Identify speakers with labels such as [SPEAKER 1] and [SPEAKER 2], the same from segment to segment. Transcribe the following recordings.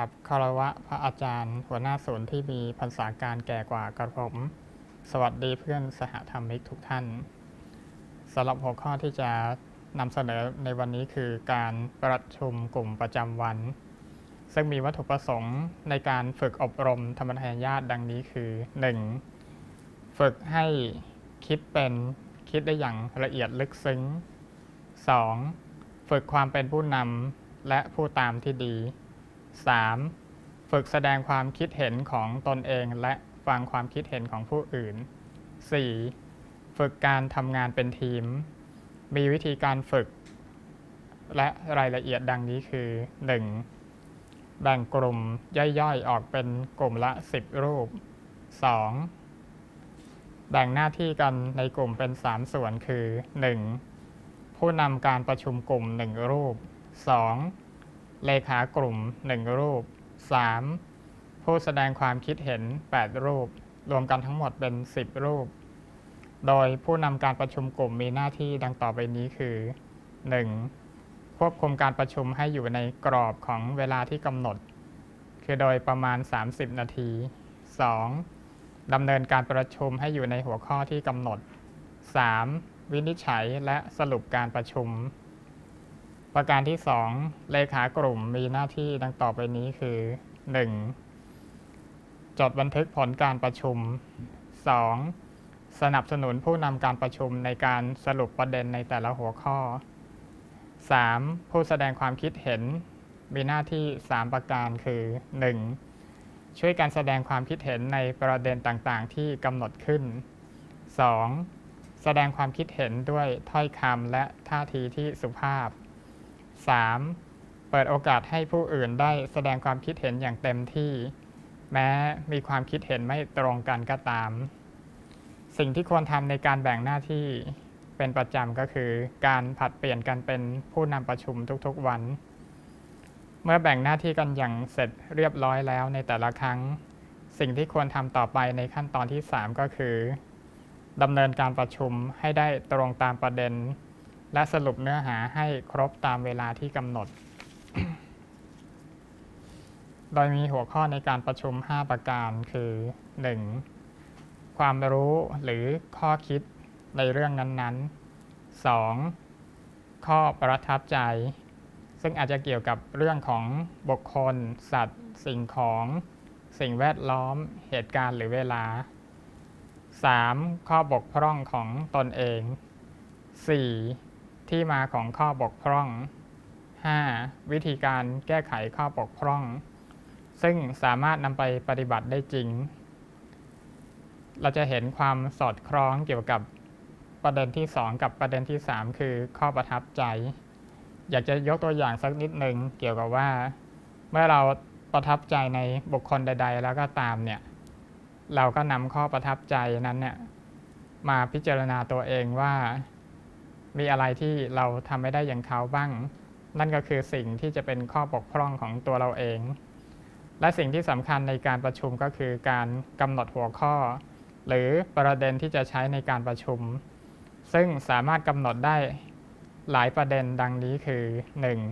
[SPEAKER 1] ราบคารวะพระอาจารย์ หัวหน้าศูนย์ที่มีพรรษาการแก่กว่ากระผม สวัสดีเพื่อนสหธรรมิกทุกท่านสำหรับหัวข้อที่จะนำเสนอในวันนี้คือการประชุมกลุ่มประจำวัน ซึ่งมีวัตถุประสงค์ในการฝึกอบรมธรรมทายาทดังนี้คือ 1. ฝึกให้คิดเป็นคิดได้อย่างละเอียดลึกซึ้ง 2. ฝึกความเป็นผู้นำและผู้ตามที่ดี 3. ฝึกแสดงความคิดเห็นของตนเองและฟังความคิดเห็นของผู้อื่น 4. ฝึกการทำงานเป็นทีม มีวิธีการฝึก และรายละเอียดดังนี้คือ 1. แบ่งกลุ่มย่อยๆ ออกเป็นกลุ่มละ 10 รูป 2. แบ่งหน้าที่กันในกลุ่มเป็น 3 ส่วนคือ 1. ผู้นำการประชุมกลุ่ม 1 รูป 2. เลขากลุ่ม 1 รูป 3. ผู้แสดงความคิดเห็น 8 รูป รวมกันทั้งหมดเป็น 10 รูป โดยผู้นำการประชุมกลุ่มมีหน้าที่ดังต่อไปนี้คือ 1. ควบคุมการประชุมให้อยู่ในกรอบของเวลาที่กำหนด คือโดยประมาณ 30 นาที 2. ดำเนินการประชุมให้อยู่ในหัวข้อที่กำหนด 3. วินิจฉัยและสรุปการประชุม ประการที่ 2 เลขากลุ่มมีหน้าที่ดังต่อไปนี้คือ 1. จดบันทึกผลการประชุม 2. สนับสนุนผู้นำการประชุมในการสรุปประเด็นในแต่ละหัวข้อ 3. ผู้แสดงความคิดเห็น มีหน้าที่ 3 ประการคือ 1. ช่วยการแสดงความคิดเห็นในประเด็นต่างๆ ที่กำหนดขึ้น 2. แสดงความคิดเห็นด้วยถ้อยคำและท่าทีที่สุภาพ 3. เปิดโอกาสให้ผู้อื่นได้แสดงความคิดเห็นอย่างเต็มที่ แม้มีความคิดเห็นไม่ตรงกันก็ตาม สิ่งที่ควรทำในการแบ่งหน้าที่เป็นประจำก็คือ การผัดเปลี่ยนกันเป็นผู้นำประชุมทุกๆวัน เมื่อแบ่งหน้าที่กันอย่างเสร็จเรียบร้อยแล้วในแต่ละครั้ง สิ่งที่ควรทำต่อไปในขั้นตอนที่ 3 ก็คือดำเนินการประชุมให้ได้ตรงตามประเด็น และสรุปเนื้อหาให้ครบตามเวลาที่กำหนด โดยมีหัวข้อในการประชุม 5 ประการคือ 1. ความรู้หรือข้อคิดในเรื่องนั้นๆ 2. ข้อประทับใจ ซึ่งอาจจะเกี่ยวกับเรื่องของบุคคล สัตว์ สิ่งของ สิ่งแวดล้อม เหตุการณ์หรือเวลา 3. ข้อบกพร่องของตนเอง 4. ที่มาของข้อบกพร่อง 5. วิธีการแก้ไขข้อบกพร่อง ซึ่งสามารถนำไปปฏิบัติได้จริง เราจะเห็นความสอดคล้องเกี่ยวกับประเด็นที่ 2 กับประเด็นที่ 3 คือข้อประทับใจ อยากจะยกตัวอย่างสักนิดหนึ่งเกี่ยวกับว่า เมื่อเราประทับใจในบุคคลใด ๆ แล้วก็ตามเนี่ยเราก็นำข้อประทับใจนั้นเนี่ยมาพิจารณาตัวเองว่า มีอะไรที่เราทำไม่ได้อย่างเขาบ้าง นั่นก็คือสิ่งที่จะเป็นข้อบกพร่องของตัวเราเอง และสิ่งที่สำคัญในการประชุมก็คือการกำหนดหัวข้อ หรือประเด็นที่จะใช้ในการประชุม ซึ่งสามารถกำหนดได้หลายประเด็นดังนี้คือ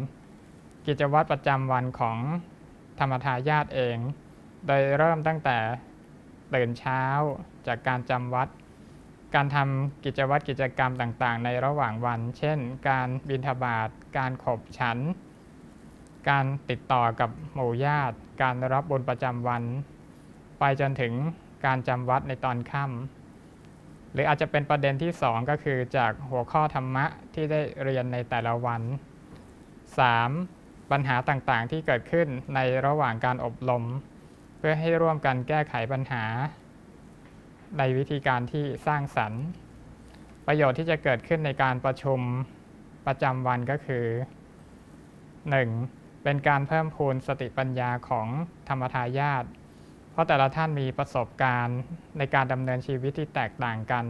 [SPEAKER 1] 1. กิจวัตรประจำวันของธรรมทายาทเอง โดยเริ่มตั้งแต่ตื่นเช้าจากการจำวัด การทำกิจวัตรกิจกรรมต่างๆ ในระหว่างวัน เช่น การบินทบาทการขบฉัน การติดต่อกับหมู่ญาติ การรับบุญประจำวัน ไปจนถึงการจำวัดในตอนค่ำหรืออาจจะเป็นประเด็นที่2ก็คือจากหัวข้อธรรมะที่ได้เรียนในแต่ละวัน 3. ปัญหาต่างๆ ที่เกิดขึ้นในระหว่างการอบรม เพื่อให้ร่วมกันแก้ไขปัญหา ในวิธีการที่สร้างสรรค์ ประโยชน์ที่จะเกิดขึ้นในการประชุมประจำวันก็คือ 1. เป็นการเพิ่มพูนสติปัญญาของธรรมทายาทเพราะแต่ละท่านมีประสบการณ์ในการดำเนินชีวิตที่แตกต่างกัน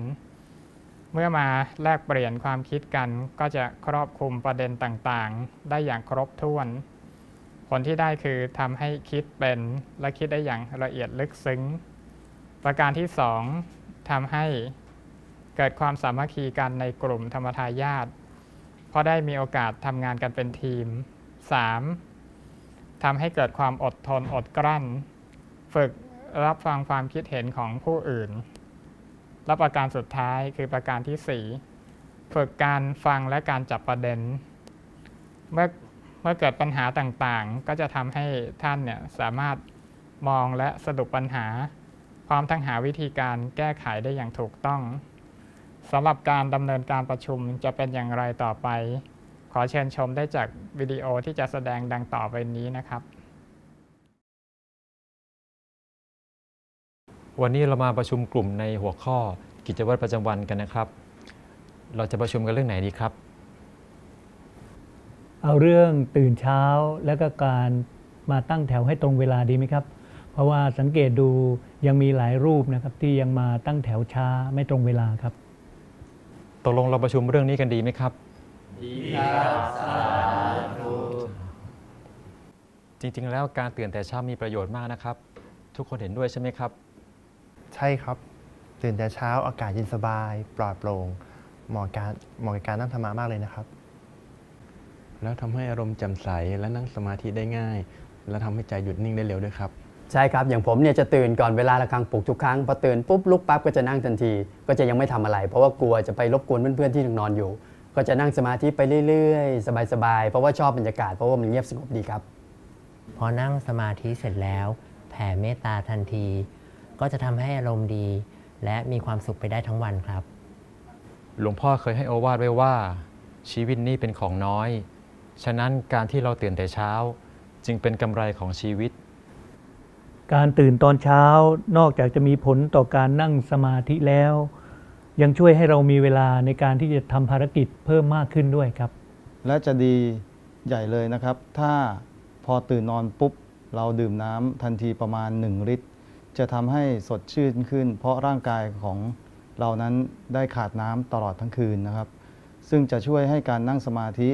[SPEAKER 1] เมื่อมาแลกเปลี่ยนความคิดกันก็จะครอบคลุมประเด็นต่างๆ ได้อย่างครบถ้วน ผลที่ได้คือทำให้คิดเป็นและคิดได้อย่างละเอียดลึกซึ้ง ประการที่2ทำให้เกิดความสามัคคีกันในกลุ่มธรรมทายาทเพราะได้มีโอกาสทำงานกันเป็นทีม 3. ทำให้เกิดความอดทนอดกลั้น ฝึกรับฟังความคิดเห็นของผู้อื่น และประการสุดท้ายคือประการที่ 4 ฝึกการฟังและการจับประเด็น เมื่อเมื่อเกิดปัญหาต่างๆ ก็จะทำให้ท่านเนี่ยสามารถมองและสรุปปัญหา พร้อมทั้งหาวิธีการแก้ไขได้อย่างถูกต้องสำหรับการดำเนินการประชุมจะเป็นอย่างไรต่อไป ขอเชิญชมได้จากวิดีโอที่จะแสดงดังต่อไปนี้นะครับ
[SPEAKER 2] วันนี้เรามาประชุมกลุ่มในหัวข้อกิจวัตรประจำวันกันนะครับ เราจะประชุมกันเรื่องไหนดีครับ
[SPEAKER 3] เอาเรื่องตื่นเช้าแล้วก็การมาตั้งแถวให้ตรงเวลาดีไหมครับ เพราะว่าสังเกตดู ยังมีหลายรูปนะครับที่ยังมาตั้งแถวช้าไม่ตรงเวลาครับ
[SPEAKER 2] ตกลงเราประชุมเรื่องนี้กันดีไหมครับ ดีจริงๆ แล้วการตื่นแต่เช้ามีประโยชน์มากนะครับ ทุกคนเห็นด้วยใช่ไหมครับ
[SPEAKER 4] ใช่ครับ ตื่นแต่เช้าอากาศเย็นสบาย ปลอดโปร่งเหมาะการเหมาะกับการนั่งธรรมะมากเลยนะครับ
[SPEAKER 5] แล้วทำให้อารมณ์แจ่มใสและนั่งสมาธิได้ง่าย และทำให้ใจหยุดนิ่งได้เร็วด้วยครับ
[SPEAKER 6] ใช่ครับ อย่างผมเนี่ยจะตื่นก่อนเวลาระฆังปลุกทุกครั้งพอตื่นปุ๊บลุกปั๊บก็จะนั่งทันที ก็จะยังไม่ทำอะไร เพราะว่ากลัวจะไปรบกวนเพื่อนๆที่นอนอยู่ ก็จะนั่งสมาธิไปเรื่อยๆ สบายๆ เพราะว่าชอบบรรยากาศเพราะว่ามันเงียบสงบดีครับ
[SPEAKER 7] พอนั่งสมาธิเสร็จแล้ว แผ่เมตตาทันที ก็จะทำให้อารมณ์ดี และมีความสุขไปได้ทั้งวันครับ
[SPEAKER 2] หลวงพ่อเคยให้โอวาทไว้ว่า ชีวิตนี้เป็นของน้อย ฉะนั้นการที่เราตื่นแต่เช้า จึงเป็นกำไรของชีวิต
[SPEAKER 3] การตื่นตอนเช้านอกจากจะมีผลต่อการนั่งสมาธิแล้ว ยังช่วยให้เรามีเวลาในการที่จะทำภารกิจเพิ่มมากขึ้นด้วยครับ
[SPEAKER 8] และจะดีใหญ่เลยนะครับ ถ้าพอตื่นนอนปุ๊บ เราดื่มน้ำทันทีประมาณ 1 ลิตร จะทำให้สดชื่นขึ้น เพราะร่างกายของเรานั้นได้ขาดน้ำตลอดทั้งคืนนะครับ ซึ่งจะช่วยให้การนั่งสมาธิ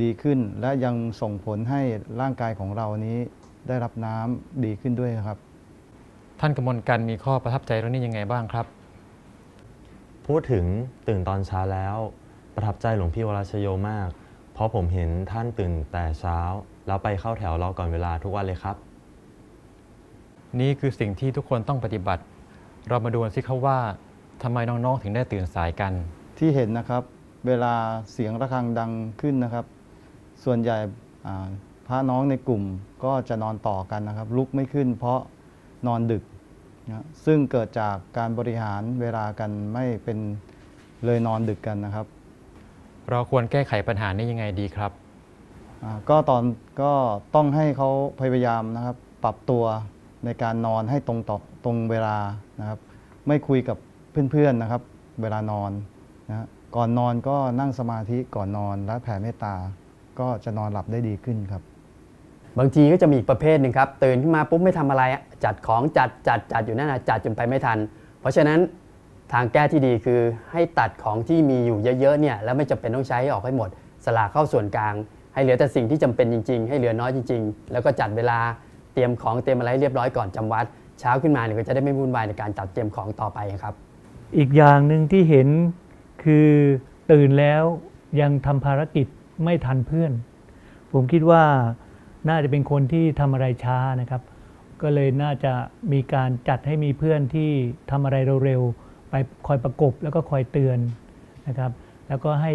[SPEAKER 8] ดีขึ้น และยังส่งผลให้ร่างกายของเรานี้ ได้รับน้ำดีขึ้นด้วยครับ
[SPEAKER 2] ท่านกมลกันมีข้อประทับใจเรื่องนี้ยังไงบ้างครับ
[SPEAKER 9] พูดถึงตื่นตอนเช้าแล้ว ประทับใจหลวงพี่วรชโยมาก เพราะผมเห็นท่านตื่นแต่เช้า แล้วไปเข้าแถวรอก่อนเวลาทุกวันเลยครับ
[SPEAKER 2] นี่คือสิ่งที่ทุกคนต้องปฏิบัติ เรามาดูกันสิครับว่าทำไมน้องๆถึงได้ตื่นสายกัน
[SPEAKER 8] ที่เห็นนะครับ เวลาเสียงระฆังดังขึ้นนะครับ ส่วนใหญ่อ่า พระน้องในกลุ่มก็จะนอนต่อกันนะครับ ลุกไม่ขึ้นเพราะนอนดึกนะซึ่งเกิดจากการบริหารเวลากันไม่เป็นเลยนอนดึกกันนะครับ
[SPEAKER 2] เราควรแก้ไขปัญหานี้ยังไงดีครับ
[SPEAKER 8] อ่าก็ตอนก็ต้องให้เขาพยายามนะครับ ปรับตัวในการนอนให้ตรงต่อตรงเวลานะครับ ไม่คุยกับเพื่อนๆนะครับ เวลานอนนะฮะก่อนนอนก็นั่งสมาธิก่อนนอนและแผ่เมตตา ก็จะนอนหลับได้ดีขึ้นครับ
[SPEAKER 6] บางทีก็จะมีอีกประเภทหนึ่งครับตื่นขึ้นมาปุ๊บไม่ทำอะไรจัดของจัดจัดจัดอยู่นั่นนะจัดจนไปไม่ทัน เพราะฉะนั้นทางแก้ที่ดีคือให้ตัดของที่มีอยู่เยอะๆเนี่ยแล้วไม่จำเป็นต้องใช้ออกให้หมด สละเข้าส่วนกลาง ให้เหลือแต่สิ่งที่จำเป็นจริง ๆ ให้เหลือน้อยจริง ๆ แล้วก็จัดเวลาเตรียมของเตรียมอะไรให้เรียบร้อยก่อนจำวัด เช้าขึ้นมาเนี่ยก็จะได้ไม่วุ่นวายในการจัดเตรียมของต่อไปครับ
[SPEAKER 3] อีกอย่างหนึ่งที่เห็นคือตื่นแล้วยังทำภารกิจไม่ทันเพื่อน ผมคิดว่า น่าจะเป็นคนที่ทำอะไรช้านะครับ ก็เลยน่าจะมีการจัดให้มีเพื่อนที่ทำอะไรเร็วๆไปคอยประกบแล้วก็คอยเตือนนะครับ แล้วก็ให้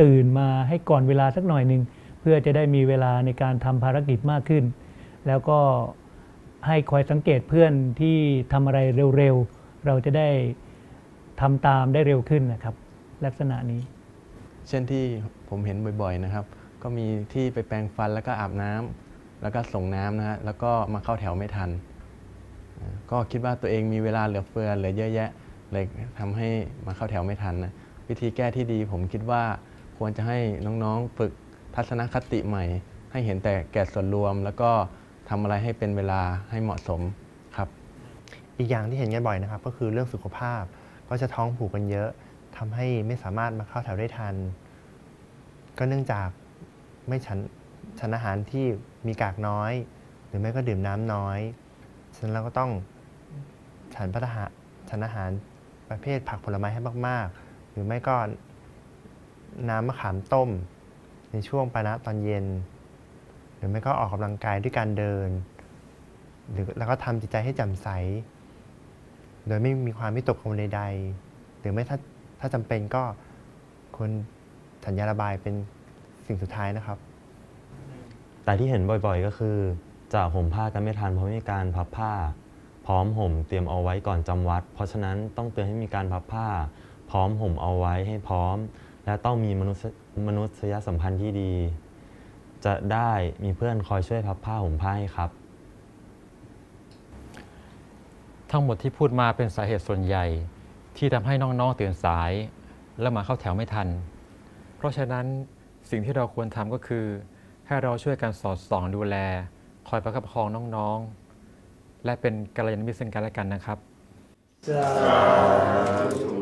[SPEAKER 3] ตื่นมาให้ก่อนเวลาสักหน่อยหนึ่งเพื่อจะได้มีเวลาในการทำภารกิจมากขึ้น แล้วก็ให้คอยสังเกตเพื่อนที่ทำอะไรเร็วๆ เราจะได้ทำตามได้เร็วขึ้นนะครับ ลักษณะนี้
[SPEAKER 5] เช่นที่ผมเห็นบ่อยๆนะครับ ก็มีที่ไปแปรงฟันแล้วก็อาบน้ำแล้วก็ส่งน้ำนะฮะแล้วก็มาเข้าแถวไม่ทัน ก็คิดว่าตัวเองมีเวลาเหลือเฟือเหลือเยอะแยะเลยทำให้มาเข้าแถวไม่ทันนะวิธีแก้ที่ดีผมคิดว่าควรจะให้น้องๆฝึกทัศนคติใหม่ ให้เห็นแต่แก่ส่วนรวม แล้วก็ทำอะไรให้เป็นเวลาให้เหมาะสมครับ
[SPEAKER 4] อีกอย่างที่เห็นกันบ่อยนะครับ ก็คือเรื่องสุขภาพก็จะท้องผูกกันเยอะทำให้ไม่สามารถมาเข้าแถวได้ทัน ก็เนื่องจาก ไม่ฉันฉันอาหารที่มีกากน้อย หรือไม่ก็ดื่มน้ำน้อยฉะนั้นเราก็ต้องฉันพัฒหาฉันอาหารประเภทผักผลไม้ให้มาก ๆ หรือไม่ก็น้ำมะขามต้ม ในช่วงปานะตอนเย็นหรือรือไม่ก็ออกกำลังกายด้วยการเดิน หรือแล้วก็ทำจิตใจให้แจ่มใส โดยไม่มีความวิตกกังวลใดๆ หรือไม่ถ้าถ้าจำเป็นก็ควรสัญญาระบายเป็น สิ่งสุดท้ายนะครับ
[SPEAKER 9] แต่ที่เห็นบ่อยๆ ก็คือจะห่มผ้ากันไม่ทันเพราะไม่มีการพับผ้า พร้อมห่มเตรียมเอาไว้ก่อนจำวัด เพราะฉะนั้นต้องเตือนให้มีการพับผ้า พร้อมห่มเอาไว้ให้พร้อม และต้องมีมนุษยมนุษยสัมพันธ์ที่ดี จะได้มีเพื่อนคอยช่วยพับผ้าห่มผ้าให้ครับ
[SPEAKER 2] ทั้งหมดที่พูดมาเป็นสาเหตุส่วนใหญ่ ที่ทำให้น้องๆตื่นสาย และมาเข้าแถวไม่ทัน เพราะฉะนั้น สิ่งที่เราควรทำก็คือ ให้เราช่วยกันสอดส่องดูแล คอยประคับประคองน้องๆ และเป็นกัลยาณมิตรซึ่งกันและกันนะครับ
[SPEAKER 10] สาธุ